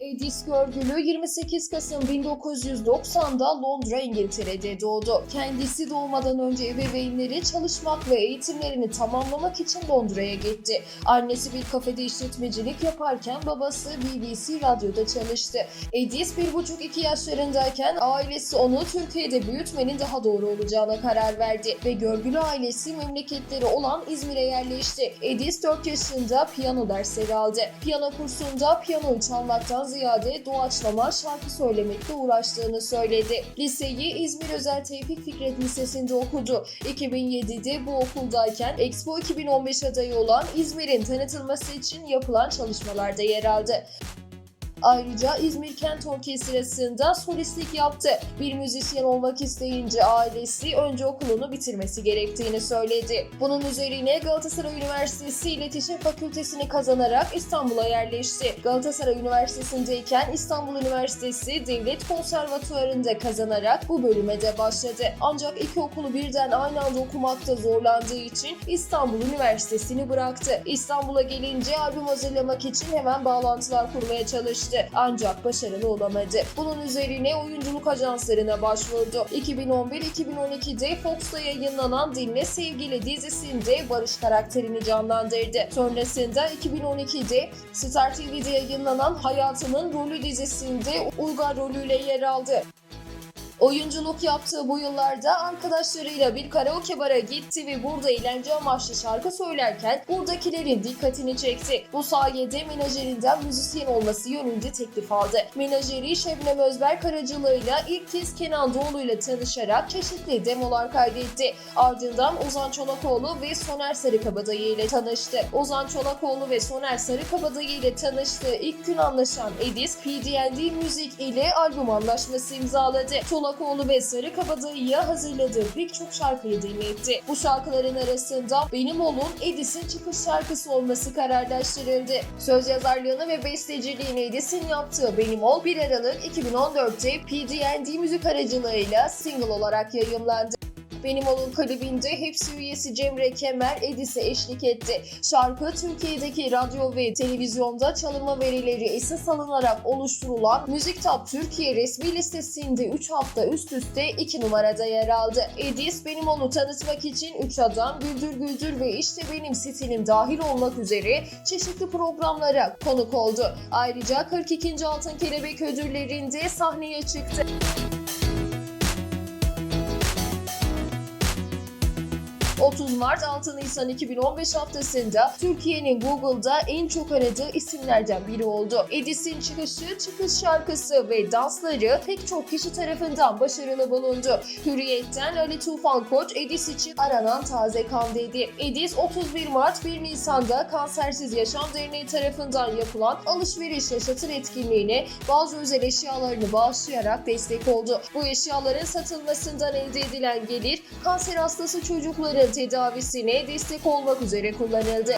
Edis Görgülü 28 Kasım 1990'da Londra, İngiltere'de doğdu. Kendisi doğmadan önce ebeveynleri çalışmak ve eğitimlerini tamamlamak için Londra'ya gitti. Annesi bir kafede işletmecilik yaparken babası BBC Radyo'da çalıştı. Edis 1,5-2 yaşlarındayken ailesi onu Türkiye'de büyütmenin daha doğru olacağına karar verdi ve Görgülü ailesi memleketleri olan İzmir'e yerleşti. Edis 4 yaşında piyano dersleri aldı. Piyano kursunda piyanoyu çalmaktan ziyade doğaçlama şarkı söylemekle uğraştığını söyledi. Liseyi İzmir Özel Tevfik Fikret Lisesi'nde okudu. 2007'de bu okuldayken Expo 2015 adayı olan İzmir'in tanıtılması için yapılan çalışmalarda yer aldı. Ayrıca İzmir Kent Orkestrası'nda solistlik yaptı. Bir müzisyen olmak isteyince ailesi önce okulunu bitirmesi gerektiğini söyledi. Bunun üzerine Galatasaray Üniversitesi İletişim Fakültesini kazanarak İstanbul'a yerleşti. Galatasaray Üniversitesi'ndeyken İstanbul Üniversitesi Devlet Konservatuvarı'nda kazanarak bu bölüme de başladı. Ancak iki okulu birden aynı anda okumakta zorlandığı için İstanbul Üniversitesi'ni bıraktı. İstanbul'a gelince albüm hazırlamak için hemen bağlantılar kurmaya çalıştı ancak başarılı olamadı. Bunun üzerine oyunculuk ajanslarına başvurdu. 2011-2012'de Fox'ta yayınlanan Dinle Sevgili dizisinde Barış karakterini canlandırdı. Sonrasında 2012'de Star TV'de yayınlanan Hayatının Rolü dizisinde Uygar rolüyle yer aldı. Oyunculuk yaptığı bu yıllarda arkadaşlarıyla bir karaoke bara gitti ve burada eğlence amaçlı şarkı söylerken buradakilerin dikkatini çekti. Bu sayede menajerinden müzisyen olması yönünde teklif aldı. Menajeri Şebnem Özberk aracılığıyla ilk kez Kenan Doğulu ile tanışarak çeşitli demolar kaydetti. Ardından Ozan Çolakoğlu ve Soner Sarıkabadayı ile tanıştı. Ozan Çolakoğlu ve Soner Sarıkabadayı ile tanıştığı ilk gün anlaşan Edis, PDND Müzik ile albüm anlaşması imzaladı. Çolakoğlu ve Sarıkabadayı'ya hazırladığı pek çok şarkıyı dinletti. Bu şarkıların arasında Benim Olun Edis'in çıkış şarkısı olması kararlaştırıldı. Söz yazarlığını ve besteciliğini Edis'in yaptığı Benim Ol 1 Aralık 2014'te PDND müzik aracılığıyla single olarak yayımlandı. Benim Olun klibinde hepsi üyesi Cemre Kemer Edis'e eşlik etti. Şarkı Türkiye'deki radyo ve televizyonda çalınma verileri esas alınarak oluşturulan Müzik Top Türkiye resmi listesinde 3 hafta üst üste 2 numarada yer aldı. Edis Benim Olun'u tanıtmak için 3 adam Güldür Güldür ve işte Benim Stilim dahil olmak üzere çeşitli programlara konuk oldu. Ayrıca 42. Altın Kelebek ödüllerinde sahneye çıktı. 30 Mart 6 Nisan 2015 haftasında Türkiye'nin Google'da en çok aradığı isimlerden biri oldu. Edis'in çıkışı, çıkış şarkısı ve dansları pek çok kişi tarafından başarılı bulundu. Hürriyet'ten Ali Tufan Koç Edis için aranan taze kan dedi. Edis 31 Mart 1 Nisan'da Kansersiz Yaşam Derneği tarafından yapılan alışveriş yaşatır etkinliğine bazı özel eşyalarını bağışlayarak destek oldu. Bu eşyaların satılmasından elde edilen gelir kanser hastası çocukların tedavisine destek olmak üzere kullanıldı.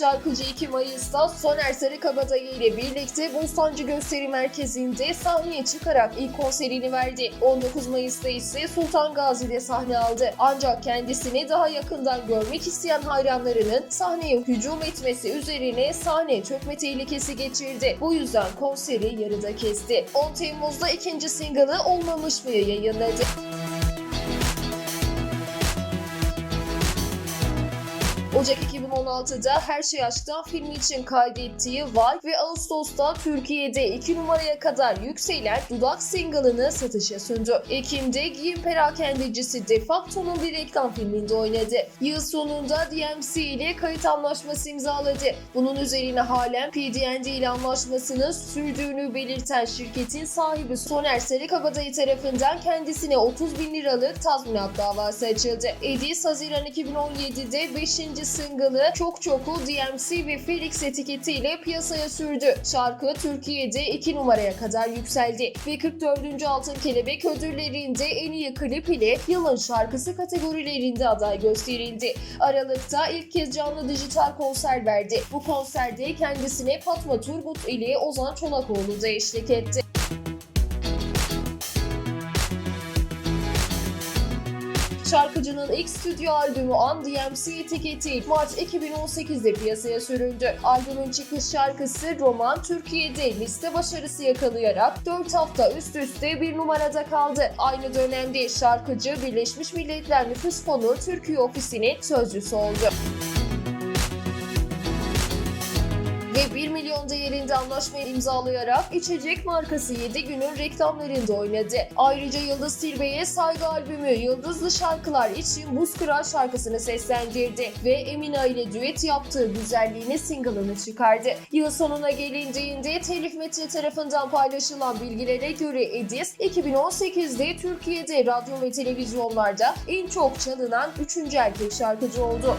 Şarkıcı 2 Mayıs'ta Soner Sarıkabadayı ile birlikte Bostancı Gösteri Merkezi'nde sahneye çıkarak ilk konserini verdi. 19 Mayıs'ta ise Sultan Gazi'de sahne aldı. Ancak kendisini daha yakından görmek isteyen hayranlarının sahneye hücum etmesi üzerine sahne çökme tehlikesi geçirdi. Bu yüzden konseri yarıda kesti. 10 Temmuz'da ikinci single'ı Olmamış mı yayınladı. Ocak 2016'da Her Şey Aşk'tan filmi için kaydettiği Vay ve Ağustos'ta Türkiye'de 2 numaraya kadar yükselen Dudak single'ını satışa sundu. Ekim'de giyim perakendecisi Defacto'nun bir reklam filminde oynadı. Yıl sonunda DMC ile kayıt anlaşması imzaladı. Bunun üzerine halen PDND ile anlaşmasının sürdüğünü belirten şirketin sahibi Soner Sarıkabadayı tarafından kendisine 30 bin liralık tazminat davası açıldı. Edis Haziran 2017'de 5 single'ı Çok Çok'u DMC ve Felix etiketiyle piyasaya sürdü. Şarkı Türkiye'de 2 numaraya kadar yükseldi ve 44. Altın Kelebek ödüllerinde en iyi klip ile yılın şarkısı kategorilerinde aday gösterildi. Aralıkta ilk kez canlı dijital konser verdi. Bu konserde kendisine Fatma Turgut ile Ozan Çolakoğlu da eşlik etti. Şarkıcının ilk stüdyo albümü On DMC etiketi Mart 2018'de piyasaya sürüldü. Albümün çıkış şarkısı Roman Türkiye'de liste başarısı yakalayarak 4 hafta üst üste bir numarada kaldı. Aynı dönemde şarkıcı Birleşmiş Milletler Nüfus Fonu Türkiye Ofisi'nin sözcüsü oldu. Ve 1 milyon değerinde anlaşma imzalayarak içecek markası 7 günün reklamlarında oynadı. Ayrıca Yıldız Tilbe'ye saygı albümü Yıldızlı Şarkılar için Buz Kırar şarkısını seslendirdi ve Emina ile düet yaptığı Güzelliğine single'ını çıkardı. Yıl sonuna gelindiğinde Telif Metin tarafından paylaşılan bilgilere göre Edis 2018'de Türkiye'de radyo ve televizyonlarda en çok çalınan 3. erkek şarkıcı oldu.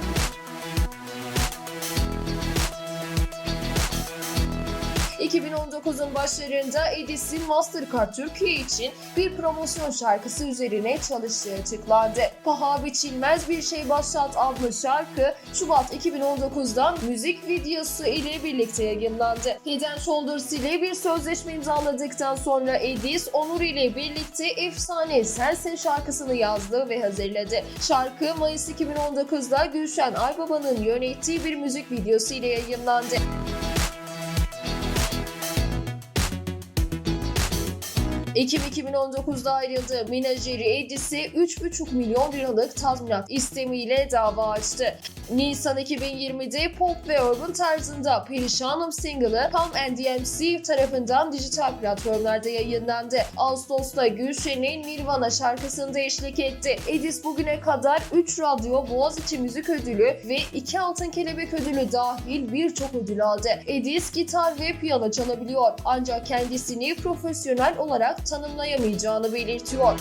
...2019'un başlarında Edis'in Mastercard Türkiye için bir promosyon şarkısı üzerine çalıştığı açıklandı. Paha biçilmez bir şey başlat adlı şarkı Şubat 2019'da müzik videosu ile birlikte yayınlandı. Head Shoulders ile bir sözleşme imzaladıktan sonra Edis, Onur ile birlikte Efsane Sensin şarkısını yazdı ve hazırladı. Şarkı Mayıs 2019'da Gülşen Aybaba'nın yönettiği bir müzik videosu ile yayınlandı. Ekim 2019'da ayrıldı. Menajeri Edis'i 3,5 milyon liralık tazminat istemiyle dava açtı. Nisan 2020'de pop ve urban tarzında Perişanım single'ı Pam and DMC tarafından dijital platformlarda yayınlandı. Ağustos'ta Gülşen'in Nirvana şarkısında eşlik etti. Edis bugüne kadar 3 radyo Boğaziçi Müzik Ödülü ve 2 Altın Kelebek Ödülü dahil birçok ödül aldı. Edis gitar ve piyano çalabiliyor ancak kendisini profesyonel olarak tanımlayamayacağını belirtiyor.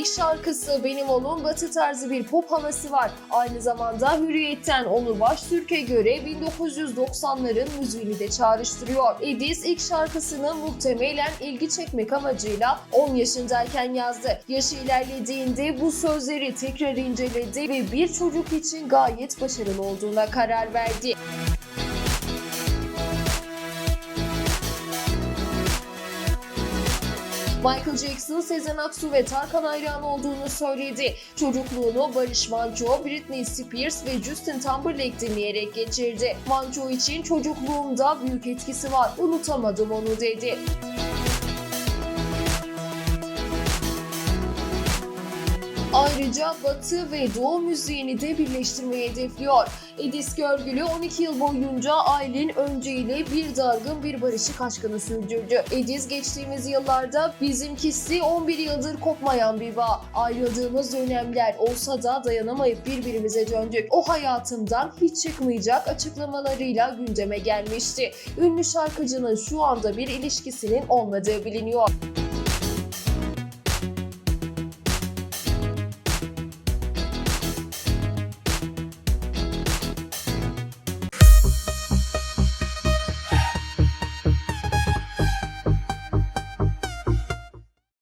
İlk şarkısı Benim Oğlum batı tarzı bir pop havası var. Aynı zamanda Hürriyet'ten Onur Baştürk'e göre 1990'ların müziğini de çağrıştırıyor. Edis ilk şarkısını muhtemelen ilgi çekmek amacıyla 10 yaşındayken yazdı. Yaşı ilerlediğinde bu sözleri tekrar inceledi ve bir çocuk için gayet başarılı olduğuna karar verdi. Michael Jackson, Sezen Aksu ve Tarkan hayranı olduğunu söyledi. Çocukluğunu Barış Manço, Britney Spears ve Justin Timberlake dinleyerek geçirdi. Manço için çocukluğumda büyük etkisi var, unutamadım onu dedi. Ayrıca Batı ve Doğu müziğini de birleştirmeyi hedefliyor. Edis Görgülü 12 yıl boyunca Aylin Önce ile bir dargın bir barışık aşkını sürdürdü. Edis geçtiğimiz yıllarda bizimkisi 11 yıldır kopmayan bir bağ. Ayrıldığımız dönemler olsa da dayanamayıp birbirimize döndük. O hayatımdan hiç çıkmayacak açıklamalarıyla gündeme gelmişti. Ünlü şarkıcının şu anda bir ilişkisinin olmadığı biliniyor.